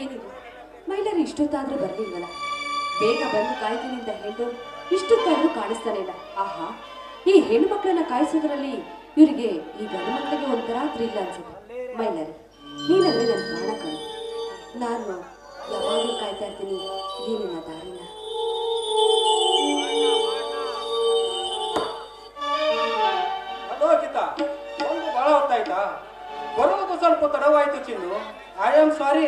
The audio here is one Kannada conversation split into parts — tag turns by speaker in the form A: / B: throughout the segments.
A: ಏನಿದು? ಮಹಿಳೆಯರು ಇಷ್ಟೊತ್ತಾದ್ರೂ ಬರ್ಲಿಲ್ವಲ್ಲ? ಬೇಗ ಬಂದು ಕಾಯ್ತೀನಿ ಅಂತ ಹೇಳಿದ್ರು ಇಷ್ಟೊತ್ತಾದ್ರೂ ಕಾಣಿಸ್ತಾನೆ ಇಲ್ಲ. ಆಹಾ ಈ ಹೆಣ್ಣು ಮಕ್ಕಳನ್ನ ಕಾಯಿಸೋದ್ರಲ್ಲಿ ಇವರಿಗೆ ಈ ಗಂಡು ಮಕ್ಕಳಿಗೆ ಒಂಥರ ಥ್ರಿಲ್ ಅನ್ಸುತ್ತೆ. ಮಹಿಳೆಯರು ನೀನಂದ್ರೆ ನನ್ನ ಪ್ರಾಣ ಕಣು. ನಾನು ಯಾವಾಗಲೂ ಕಾಯ್ತಾ ಇರ್ತೀನಿ ಈ ನಿನ್ನ ದಾರಿನ
B: ಒಂದು ಬಹಳ ಹೊತ್ತಾಯ್ತಾ? ಬರುವುದು ಸ್ವಲ್ಪ ತಡವಾಯಿತು ಚಿನ್ನು. ಐ ಆಮ್ ಸಾರಿ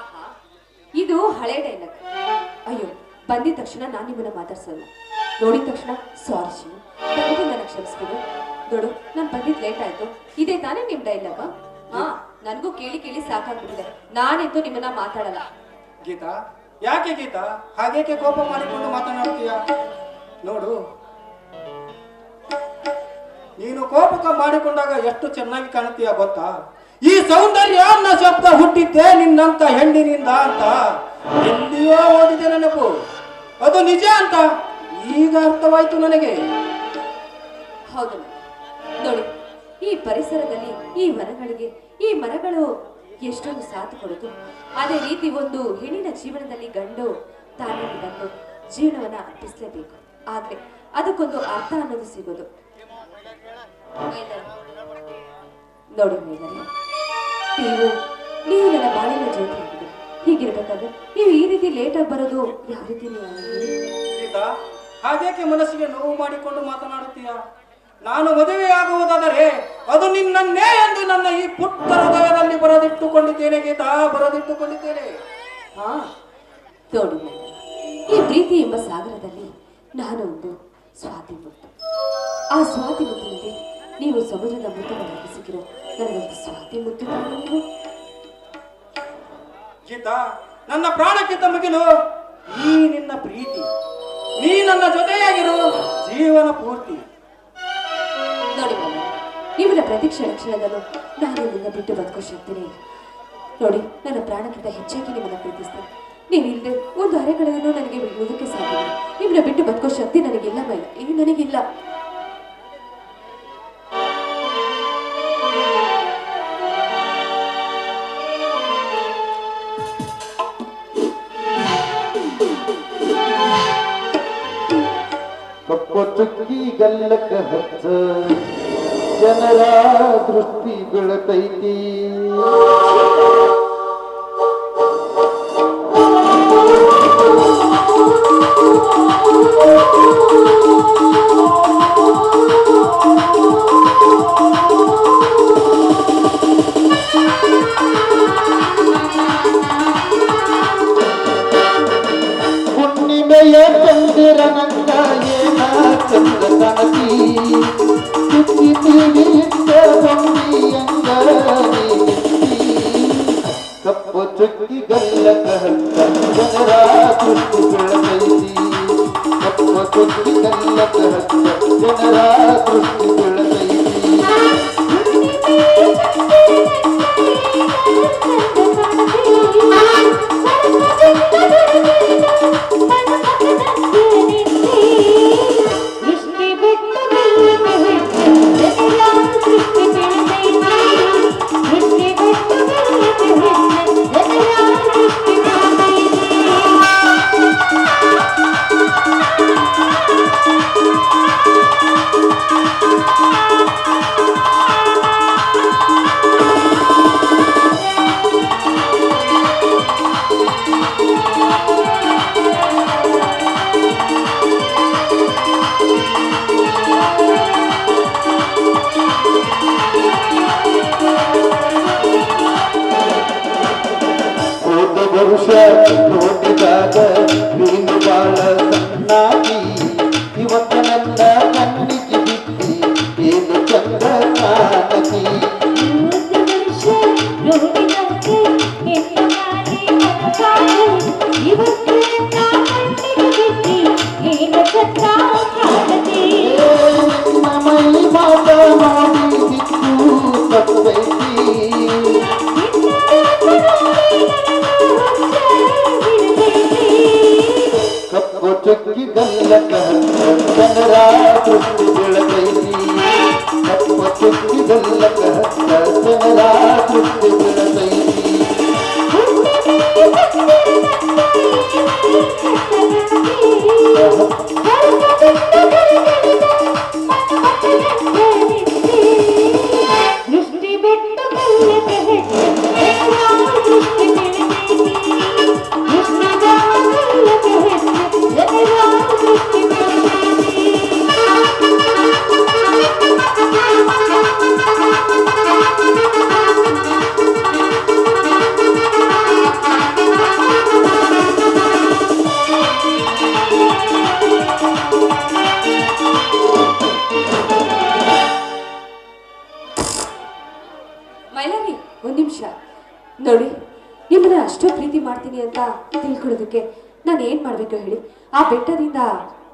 A: ಆಹಾ ಇದು ಹಳೆ ಡೈಲಾಗ್ ಅಯ್ಯೋ ಬಂದಿದ ತಕ್ಷಣ ನಾನು ನಿಮ್ಮನ್ನ ಮಾತಾಡ್ಸಲ್ಲ. ನೋಡಿದ ತಕ್ಷಣ ಸಾರಿ ಚಿನ್ನು. ದಯವಿಟ್ಟು ನನಗೆ ಕ್ಷಮಿಸ್ಬಿಡು. ನೋಡು ನಾನು ಬಂದಿದ್ದು ಲೇಟ್ ಆಯ್ತು. ಇದೇ ತಾನೇ ನಿಮ್ ಡೈಲಾಗ ಹಾ ನನಗೂ ಕೇಳಿ ಕೇಳಿ ಸಾಕಾಗ್ಬಿಟ್ಟಿದೆ. ನಾನೆಂತೂ ನಿಮ್ಮನ್ನ ಮಾತಾಡಲ್ಲ.
B: ಗೀತಾ ಯಾಕೆ ಗೀತಾ? ಹಾಗೇಕೆ ಕೋಪ ಮಾಡಿಕೊಂಡು ಮಾತನಾಡ್ತೀಯ? ನೋಡು ನೀನು ಕೋಪಕ ಮಾಡಿಕೊಂಡಾಗ ಎಷ್ಟು ಚೆನ್ನಾಗಿ ಕಾಣುತ್ತೀಯ ಗೊತ್ತಾ? ಈ ಸೌಂದರ್ಯ ಅನ್ನೋ ಶಬ್ದ ಹುಟ್ಟಿದ್ದೆ ನಿನ್ನಂತ ಹೆಣ್ಣಿನಿಂದ ಅಂತ. ಎಲ್ಲಿಯೋ ಓದಿದೆ ನೆನಪು ಅದು ನಿಜ ಅಂತ ಈಗ ಅರ್ಥವಾಯ್ತು ನನಗೆ.
A: ಹೌದು ನೋಡಿ, ಈ ಪರಿಸರದಲ್ಲಿ ಈ ಮರಗಳಿಗೆ, ಈ ಮರಗಳು ಎಷ್ಟೊಂದು ಸಾಥ್ ಕೊಡುತ್ತು. ಅದೇ ರೀತಿ ಒಂದು ಹೆಣ್ಣಿನ ಜೀವನದಲ್ಲಿ ಗಂಡು ತಾನೇ ಬಂದು ಜೀವನವನ್ನ ಅರ್ಪಿಸಲೇಬೇಕು. ಆದ್ರೆ ಅದಕ್ಕೊಂದು ಅರ್ಥ ಅನ್ನೋದು ಸಿಗೋದು. ನೋಡಿ ಮೇಲನೆ ನೀವು ನೀವು ನನ್ನ ಬಾಳಿನ ಆಗಿದೆ. ಹೀಗಿರ್ಬೇಕಾದ್ರೆ ನೀವು ಈ ರೀತಿ ಲೇಟಾಗಿ ಬರೋದು ಯಾವ ರೀತಿ
B: ಹಾಗೇಕೆ ಮನಸ್ಸಿಗೆ ನೋವು ಮಾಡಿಕೊಂಡು ಮಾತನಾಡುತ್ತೀಯ? ನಾನು ಮದುವೆಯಾಗುವುದಾದರೆ ಅದು ನಿನ್ನನ್ನೇ ಎಂದು ನನ್ನ ಈ ಪುಟ್ಟ ಹೃದಯದಲ್ಲಿ ಬರೆದಿಟ್ಟುಕೊಂಡಿದ್ದೇನೆ ಗೀತಾ ಬರೆದಿಟ್ಟುಕೊಂಡಿದ್ದೇನೆ.
A: ಹಾ ನೋಡಿ ಈ ಪ್ರೀತಿ ಎಂಬ ಸಾಗರದಲ್ಲಿ ನಾನು ಒಂದು ಸ್ವಾತಿ ಮುತ್ತು ಆ ಸ್ವಾತಿ ಮುತ್ತಿನಲ್ಲಿ ನೀವು ಸಮುದ್ರದ ಮುತ್ತುಗಳನ್ನು ಸಿಕ್ಕಿರೋ ನನಗೊಂದು ಸ್ವಾತಿ ನೀವು?
B: ಗೀತಾ ನನ್ನ ಪ್ರಾಣಕ್ಕಿಂತ ಮಿಗಿಲು ಈ ನಿನ್ನ ಪ್ರೀತಿ ನೀ ನನ್ನ ಜೊತೆಯಾಗಿರು ಜೀವನ ಪೂರ್ತಿ.
A: ನೋಡಿ ಇವನ ಪ್ರತೀಕ್ಷೆ ಪ್ರತಿ ಕ್ಷಣ ಕ್ಷಣದಲ್ಲೂ ನಾನು ನಿನ್ನ ಬಿಟ್ಟು ಬದುಕೋ ಶಕ್ತಿನೇ ನೋಡಿ ನನ್ನ ಪ್ರಾಣಕ್ಕಿಂತ ಹೆಚ್ಚಾಗಿ ನಿಮ್ಮನ್ನು ಪ್ರೀತಿಸ್ತೇನೆ. ನೀವಿಲ್ಲದೆ ಒಂದು ಅರೆಗಳನ್ನು ನನಗೆ ಬಿಡುವುದಕ್ಕೆ ಸಾಧ್ಯ ನಿಮ್ಮನ್ನ ಬಿಟ್ಟು ಬದುಕೋ ಶಕ್ತಿ ನನಗಿಲ್ಲ ಮೇಡ ಇನ್ನು ನನಗಿಲ್ಲ.
C: ಚುಕ್ಕಿ ಗಲ್ಲಕ ಹಚ್ಚ. ಜನರ ದೃಷ್ಟಿ ಬೆಳತೈತಿ ಹುಣ್ಣಿಮೆಯ ಚಂದಿರನಂಗ ಏನ ಚಂದ ಕಾಣತಿ ಚುಕ್ಕಿ ಬಂದಿಯಂಗ ಕಪ್ಪು ಚುಕ್ಕಿ ಗಲ್ಲಕ ಹಚ್ಚ ಜನರ ದೃಷ್ಟಿ ಬೆಳತೈತಿ ಕಪ್ಪು ಚುಕ್ಕಿ ಗಲ್ಲಕ ಹಚ್ಚ ಜನರ ದೃಷ್ಟಿ ಚುಕ್ಕಿ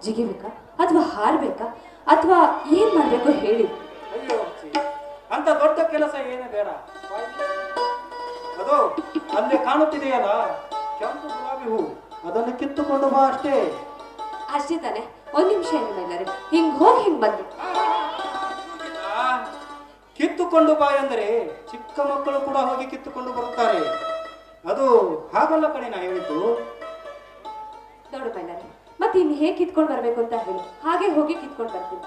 A: ಜಿಗಿಬೇಕಾ? ಅಥವಾ ಹಾರ್ಬೇಕಾ? ಅಥವಾ ಏನ್ ಮಾಡ್ಬೇಕು ಹೇಳಿ.
B: ಅಯ್ಯೋ ಅಂತ ದೊಡ್ಡ ಕೆಲಸ ಏನು ಬೇಡ. ಅದು ಅಲ್ಲಿ ಕಾಣುತ್ತಿದೆಯಲ್ಲ? ಕೆಂಪು ಗುಲಾಬಿ ಹೂ ಅದನ್ನು ಕಿತ್ತುಕೊಂಡು ಬಾ ಅಷ್ಟೇ.
A: ಅಷ್ಟೇ ತಾನೆ. ಒಂದ್ ನಿಮಿಷ ಏನು ಮೈಲಾರಿ. ಹಿಂಗ್ ಹೋಗಿ ಹಿಂಗ್
B: ಬಂದ್ರಿ ಕಿತ್ತುಕೊಂಡು ಬಾ ಎಂದರೆ ಚಿಕ್ಕ ಮಕ್ಕಳು ಕೂಡ ಹೋಗಿ ಕಿತ್ತುಕೊಂಡು ಬರುತ್ತಾರೆ. ಅದು ಹಾಗಲ್ಲ ಕಣೆ ನಾ ಹೇಳಿದ್ದು.
A: ನೋಡು ಮೈಲಾರಿ ಮತ್ತೆ ಇನ್ನು ಹೇಗೆ ಕಿತ್ಕೊಂಡು ಬರ್ಬೇಕು ಅಂತ ಹೇಳಿ. ಹಾಗೆ ಹೋಗಿ ಕಿತ್ಕೊಂಡು ಬರ್ತೀನಿ.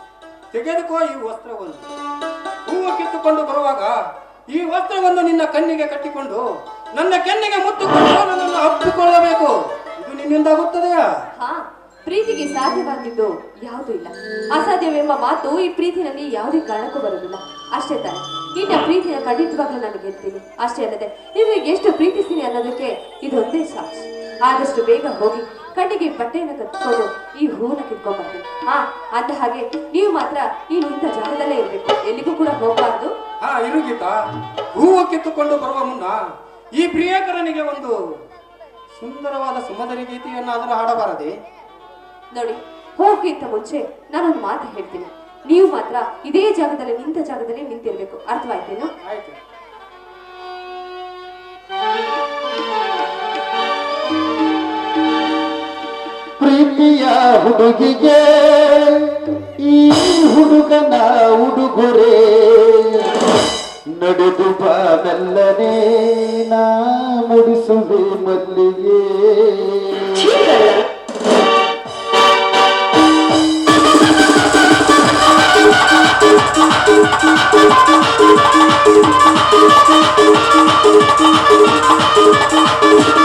B: ತೆಗೆದುಕೋ ಈ ವಸ್ತ್ರವನ್ನು. ಹೂವು ಕಿತ್ತುಕೊಂಡು ಬರುವಾಗ ಈ ವಸ್ತ್ರವನ್ನು ನಿನ್ನ ಕಣ್ಣಿಗೆ ಕಟ್ಟಿಕೊಂಡು ನನ್ನ ಕೆನ್ನಿಗೆ ಮುತ್ತುಕೊಂಡು ನನ್ನನ್ನು ಅಪ್ಪಿಕೊಳ್ಳಬೇಕು ಇದು ನಿನ್ನಿಂದ ಆಗುತ್ತದೆಯಾ?
A: ಹಾ ಪ್ರೀತಿಗೆ ಸಾಧ್ಯವಾಗಿದ್ದು ಯಾವುದೂ ಇಲ್ಲ. ಅಸಾಧ್ಯವೆಂಬ ಮಾತು ಈ ಪ್ರೀತಿನಲ್ಲಿ ಯಾವುದೇ ಕಾರಣಕ್ಕೂ ಬರುವುದಿಲ್ಲ. ಅಷ್ಟೇ ತಾನೆ. ನಿನ್ನ ಪ್ರೀತಿಯ ಖಂಡಿತವಾಗ್ಲೂ ನಾನು ಗೆಲ್ತೀನಿ. ಅಷ್ಟೇ ಅಲ್ಲದೆ ನೀವು ಎಷ್ಟು ಪ್ರೀತಿಸ್ತೀನಿ ಅನ್ನೋದಕ್ಕೆ ಇದೊಂದೇ ಸಾಕ್ಷಿ. ಆದಷ್ಟು ಬೇಗ ಹೋಗಿ ಕಣ್ಣಿಗೆ ಬಟ್ಟೆಯನ್ನು ಕತ್ಕೊಂಡು ಈ ಹೂವನ್ನ ಕಿತ್ಕೊಬಾರ್ದು ಆ ಹಾ ಅಂದ ಹಾಗೆ ನೀವು ಮಾತ್ರ ನೀನು ಇಂಥ ಜಾಗದಲ್ಲೇ ಇರ್ಬೇಕು. ಎಲ್ಲಿಗೂ ಕೂಡ ಹೋಗಬಾರ್ದು.
B: ಹಾ ಇರುಗಿತ ಹೂವು ಕಿತ್ತುಕೊಂಡು ಬರುವ ಮುನ್ನ ಈ ಪ್ರಿಯಕರನಿಗೆ ಒಂದು ಸುಂದರವಾದ ಸುಮಧುರ ಗೀತೆಯನ್ನಾದರೂ ಹಾಡಬಾರದೆ?
A: ನೋಡಿ ಹೋಗೋಕ್ಕಿಂತ ಮುಂಚೆ ನಾನೊಂದು ಮಾತು ಹೇಳ್ತೀನಿ. ನೀವು ಮಾತ್ರ ಇದೇ ಜಾಗದಲ್ಲಿ ನಿಂತ ಜಾಗದಲ್ಲಿ ನಿಂತಿರ್ಬೇಕು. ಅರ್ಥವಾಯ್ತೇನು?
B: ಆಯ್ತು.
C: ಹುಡುಗಿಗೆ ಈ ಹುಡುಗನ ಉಡುಗೊರೆ. ನಡೆದು ಬಾ ಮೆಲ್ಲನೆ ನಾ ಮುಡಿಸುವೆ ಮಲ್ಲಿಗೆ. ಪ್ರೀತಿಯ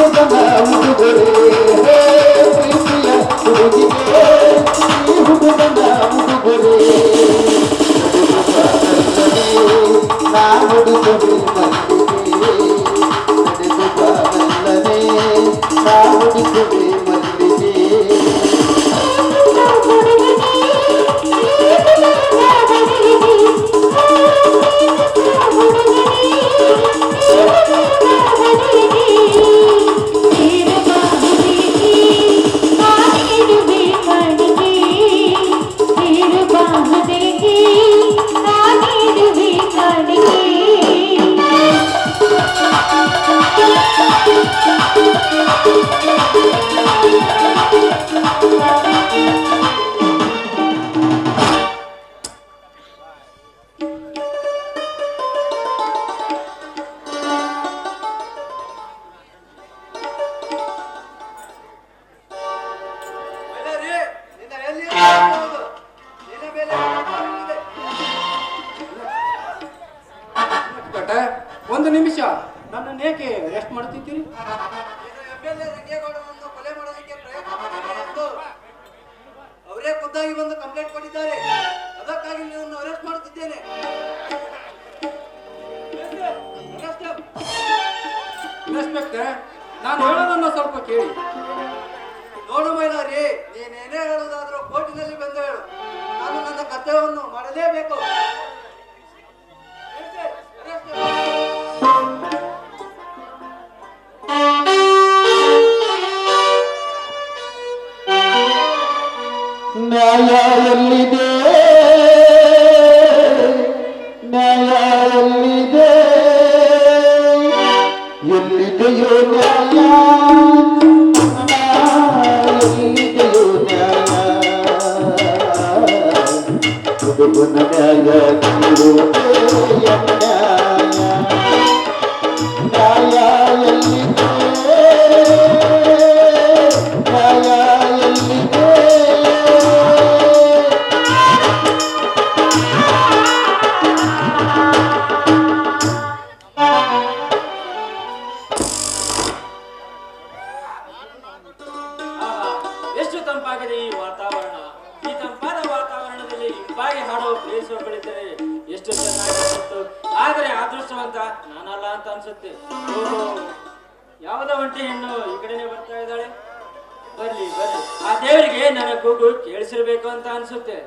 C: ಈ ಹುಡುಗನ ಉಡುಗೊರೆ
D: Thank
B: you. ನಾನು ಹೇಳೋದನ್ನ ಸ್ವಲ್ಪ ಕೇಳಿ.
D: ನೋಡು ಮೈಲಾರಿ, ನೀನೇನೇ ಹೇಳೋದಾದ್ರೂ ಕೋರ್ಟಿನಲ್ಲಿ ಬಂದು ಹೇಳು. ನಾನು ನನ್ನ ಕರ್ತವ್ಯವನ್ನು ಮಾಡಲೇಬೇಕು.
A: দেখুন ನಾನಲ್ಲ ಅಂತ ಅನ್ಸುತ್ತೆ. ಯಾವ್ದ ಒಂಟಿ ಹೆಣ್ಣು ಈ ಕಡೆನೆ ಬರ್ತಾ ಇದ್ದಾಳೆ? ಬರ್ಲಿ ಬರ್ಲಿ. ಆ ದೇವರಿಗೆ ನನ್ನ ಕೂಗು ಕೇಳಿಸಿರ್ಬೇಕು ಅಂತ ಅನ್ಸುತ್ತೆ.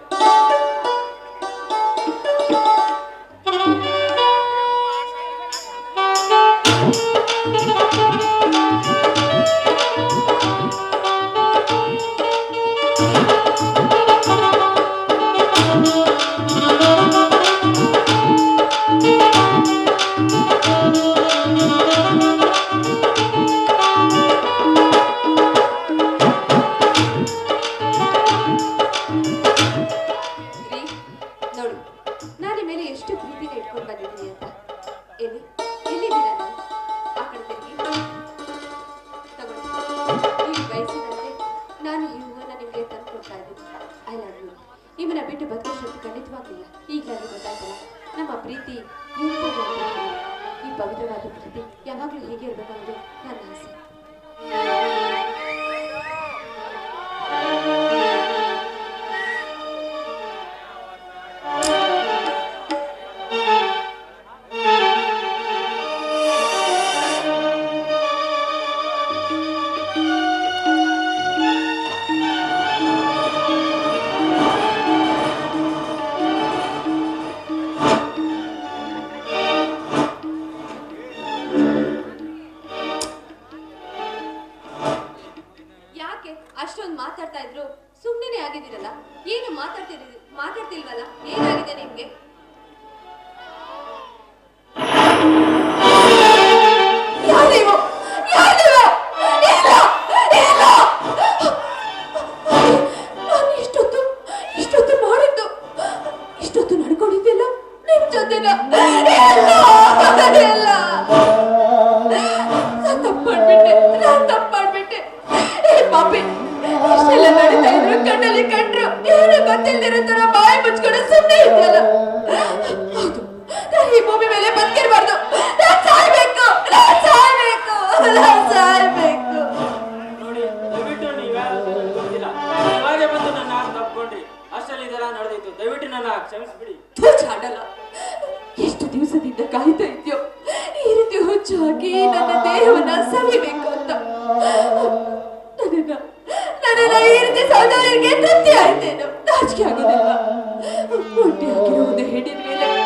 E: the hidden realm.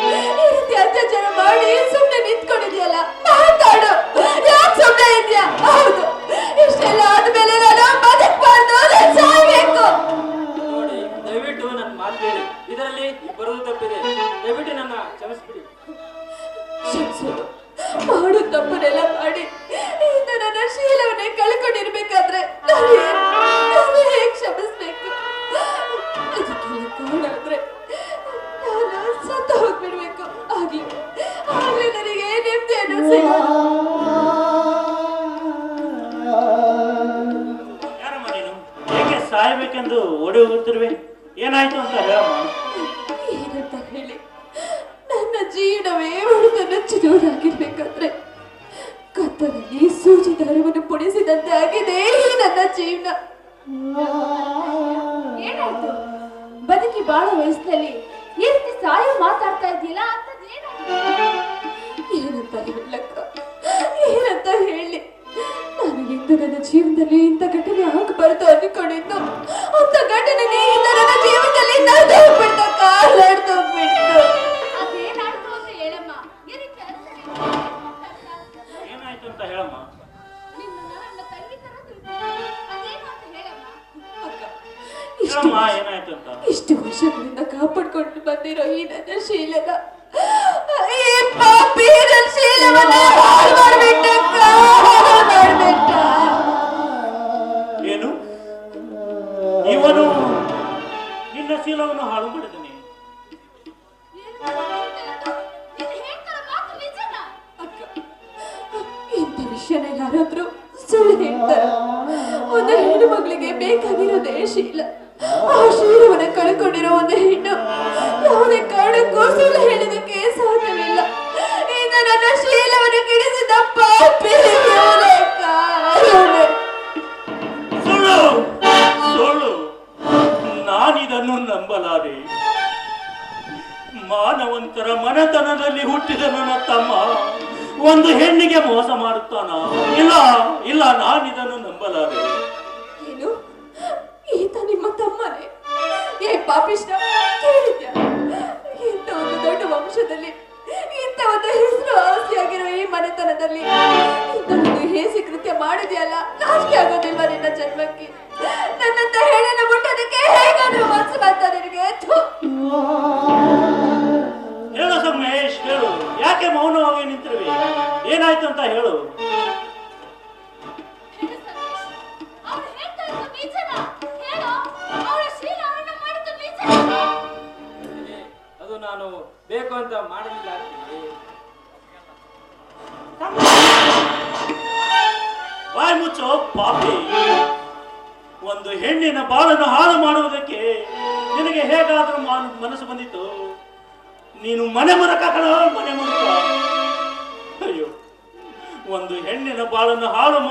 E: ಸಾಯ್ಬೇಕೆಂದು ಓಡಿ ಹೋಗುತ್ತಿರುವೆ ಏನಾಯ್ತು ಅಂತ
F: ಏನಂತ ಹೇಳಿ, ನನ್ನ ಜೀವನವೇ ಹುಡುಗನ ಚಿದೋರಾಗಿರ್ಬೇಕಾದ್ರೆ ಕತ್ತಲಲ್ಲಿ ಸೂಜಿ ದಾರವನ್ನು ಪುಡಿಸಿದಂತೆ ಆಗಿದೆ ನನ್ನ ಜೀವನ.
G: ಏನಾಯ್ತು? ಬದುಕಿ ಬಾಳ ವಯಸ್ಸಿನಲ್ಲಿ ಈ ರೀತಿ ಸಾಯೋ ಮಾತಾಡ್ತಾ ಇದೆಯಲ್ಲ ಅಂತ
F: ಏನಂತ ಹೇಳಕ್ಕ, ಏನಂತ ಹೇಳಿ. ನಾನು ಇಂದು ನನ್ನ ಜೀವನದಲ್ಲಿ ಇಂಥ ಘಟನೆ ಆಗಬಾರ್ದು ಅನ್ಕೊಂಡಿದ್ದು ಅಂತ ಘಟನೆ ನನ್ನ ಜೀವನದಲ್ಲಿ
G: ಅಂತ ಹೇಳಮ್ಮ.
E: ಏನಾಯ್ತು ಅಂತ ಹೇಳಮ್ಮ.
F: ಇಷ್ಟು ವರ್ಷಗಳಿಂದ ಕಾಪಾಡ್ಕೊಂಡು ಬಂದಿರೋ ಈ ನನ್ನ ಶೀಲದ ಈ ಶೀಲವನ್ನ ಎಲ್ಲವನ್ನು ಹಾಳು ಮಾಡಿದೆ ಇಂಥ ವಿಷಯನ
A: ಯಾರಾದ್ರೂ ಸುಳ್ಳು ಒಂದು ಹೆಣ್ಣು ಮಗಳಿಗೆ ಬೇಕಾಗಿರೋದೇ ಶೀಲ ಆ ಶೀಲವನ್ನ ಕಳ್ಕೊಂಡಿರೋ ಒಂದು ಹೆಣ್ಣು. ಯಾವುದೇ ಕಾರಣಕ್ಕೂ
E: ಹೇಳಿ ಮನೆತನದಲ್ಲಿ ಹುಟ್ಟಿದ ನನ್ನ ತಮ್ಮ ಒಂದು ಹೆಣ್ಣಿಗೆ ಮೋಸ ಮಾಡುತ್ತಾನ? ಇಲ್ಲ ಇಲ್ಲ, ನಾನಿದನ್ನು ನಂಬಲಾರೆ.
A: ಏನು? ಈತ ನಿಮ್ಮ ತಮ್ಮನೇ? ಏ ಪಾಪಿಷ್ಟ ಕೇಳಿದ್ಯಾ? ಇಂಥ ಒಂದು ದೊಡ್ಡ ವಂಶದಲ್ಲಿ ಇಂಥ ಒಂದು ಹೆಸರು ಆಸ್ತಿಯಾಗಿರೋ ಈ ಮನೆತನದಲ್ಲಿ ಇಂಥ ಒಂದು ಹೇಸಿ ಕೃತ್ಯ ಮಾಡಿದೆಯಲ್ಲ, ನಾಚಿಕೆ ಆಗೋದಿಲ್ವಾ ನಿನ್ನ ಜನ್ಮಕ್ಕೆ? ನನ್ನಂತ ಹೇಳನ ಮುಟ್ಟೋದಕ್ಕೆ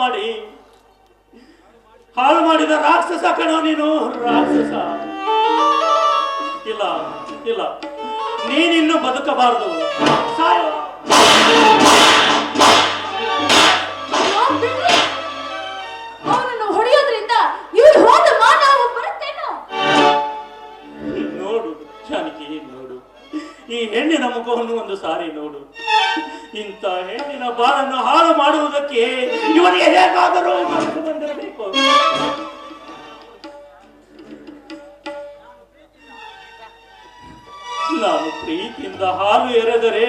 E: ಮಾಡಿ. ಹಾಳು ಮಾಡಿದ ರಾಕ್ಷಸ ಕಣೋ ನೀನು ರಾಕ್ಷಸ. ಇಲ್ಲ ಇಲ್ಲ. ನೀನಿನ್ನು ಬದುಕಬಾರದು. ಸಾಯೋ. ನೋಡು ಜಾನಕಿ ನೋಡು. ಈ ಹೆಣ್ಣಿನ ಮುಖವನ್ನು ಒಂದು ಸಾರಿ ನೋಡು. ಇಂಥ ಹೆಣ್ಣಿನ ಬಾಳನ್ನು ಹಾಳು ಮಾಡುವುದಕ್ಕೆ ಇವರಿಗೆ ಹೇಗಾದರೂ ಮನಸ್ಸು ಬಂದಿರಬೇಕು. ನಾನು ಪ್ರೀತಿಯಿಂದ ಹಾಲು ಎರೆದರೆ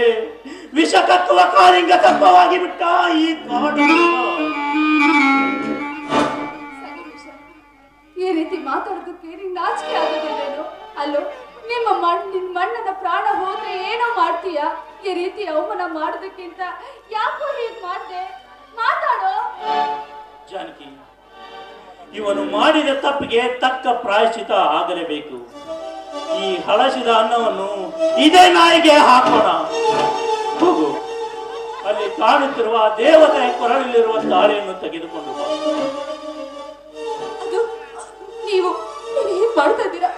E: ವಿಷ ಕತ್ತುವ ಕಾಲಿಂಗ ತಪ್ಪವಾಗಿ ಬಿಟ್ಟ ಈ
H: ಈ ರೀತಿ ಮಾತಾಡೋದಕ್ಕೆ ನಿಂಗೆ ನಾಚಿಕೆ ಆಗುದಿಲ್ಲ ಅಲ್ಲೋ, ನಿಮ್ಮ ಮಣ್ಣಿನ ನಿನ್ ಮಣ್ಣದ ಪ್ರಾಣ ಹೋದ್ರೆ ಏನೋ ಮಾಡ್ತೀಯ? ಈ ರೀತಿ ಅವಮಾನ ಮಾಡೋದಕ್ಕಿಂತ ಯಾಕೋ ಹೀಗ್ ಮಾಡಿದೆ? ಮಾತಾಡೋ?
E: ಜಾನಕಿ ಇವನು ಮಾಡಿದ ತಪ್ಪಿಗೆ ತಕ್ಕ ಪ್ರಾಯಶ್ಚಿತ ಆಗಲೇಬೇಕು. ಈ ಹಳಸಿದ ಅನ್ನವನ್ನು ಇದೇ ನಾಯಿಗೆ ಹಾಕೋಣ. ಹೋಗು. ಅಲ್ಲಿ ಕಾಣುತ್ತಿರುವ ದೇವತೆ ಕೊರಳಲ್ಲಿರುವ ದಾರಿಯನ್ನು ತೆಗೆದುಕೊಂಡು
A: ನೀವು ಮಾಡ್ತಾ ಇದ್ದೀರಾ?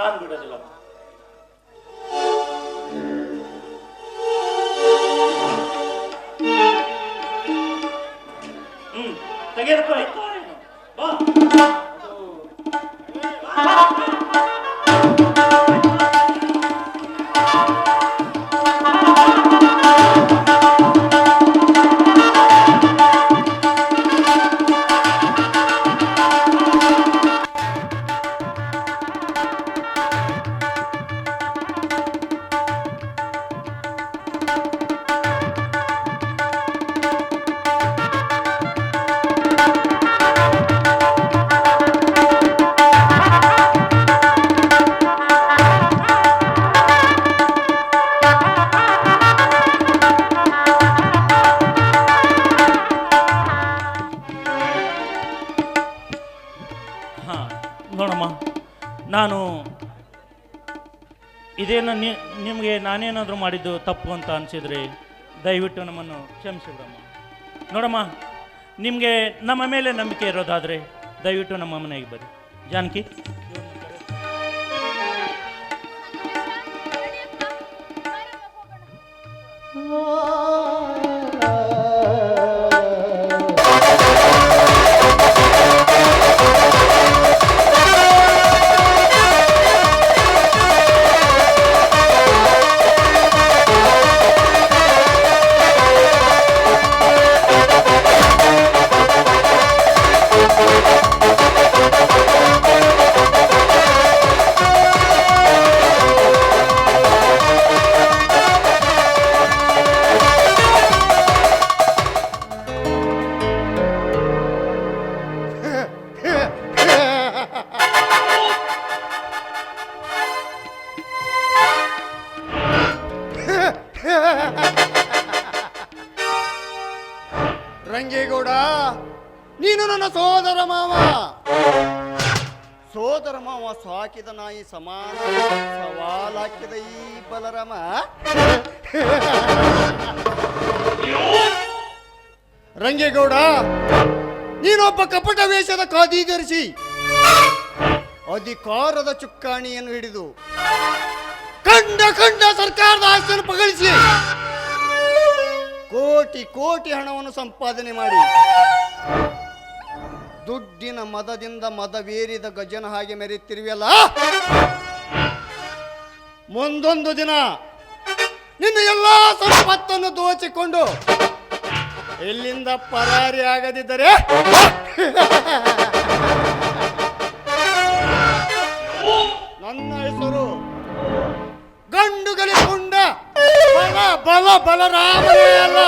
E: কান ধরে দিলাম ಅಂತ ಅನಿಸಿದ್ರೆ ದಯವಿಟ್ಟು ನಮ್ಮನ್ನು ಕ್ಷಮಿಸಿಬಿಡಮ್ಮ. ನೋಡಮ್ಮ, ನಿಮಗೆ ನಮ್ಮ ಮೇಲೆ ನಂಬಿಕೆ ಇರೋದಾದರೆ ದಯವಿಟ್ಟು ನಮ್ಮ ಮನೆಗೆ ಬರ್ರಿ ಜಾನಕಿ?
I: ಸಾಕಿದ ಸವಾಲ್ ಸಮಾನ ಸವಾಲಾಕಿದ ಈ ಬಲರಾಮ. ರಂಗೇಗೌಡ, ನೀನೊಬ್ಬ ಕಪಟ ವೇಷದ ಖಾದಿ ಧರಿಸಿ ಅಧಿಕಾರದ ಚುಕ್ಕಾಣಿಯನ್ನು ಹಿಡಿದು ಕಂಡ ಕಂಡ ಸರ್ಕಾರದ ಆಸ್ತಿಯನ್ನು ಪಗಳಿಸಿ ಕೋಟಿ ಕೋಟಿ ಹಣವನ್ನು ಸಂಪಾದನೆ ಮಾಡಿ ದುಡ್ಡಿನ ಮದದಿಂದ ಮದವೇರಿದ ಗಜನ ಹಾಗೆ ಮೆರೆಯುತ್ತಿರುವೆಯಲ್ಲ? ಮುಂದೊಂದು ದಿನ ನಿನ್ನ ಎಲ್ಲಾ ಸಂಪತ್ತನ್ನು ದೋಚಿಕೊಂಡು ಇಲ್ಲಿಂದ ಪರಾರಿ ಆಗದಿದ್ದರೆ ನನ್ನ ಹೆಸರು ಗಂಡುಗಳಿಗೊಂಡ ಬಲ ಬಲ ಬಲರಾಮನೇ ಅಲ್ಲ.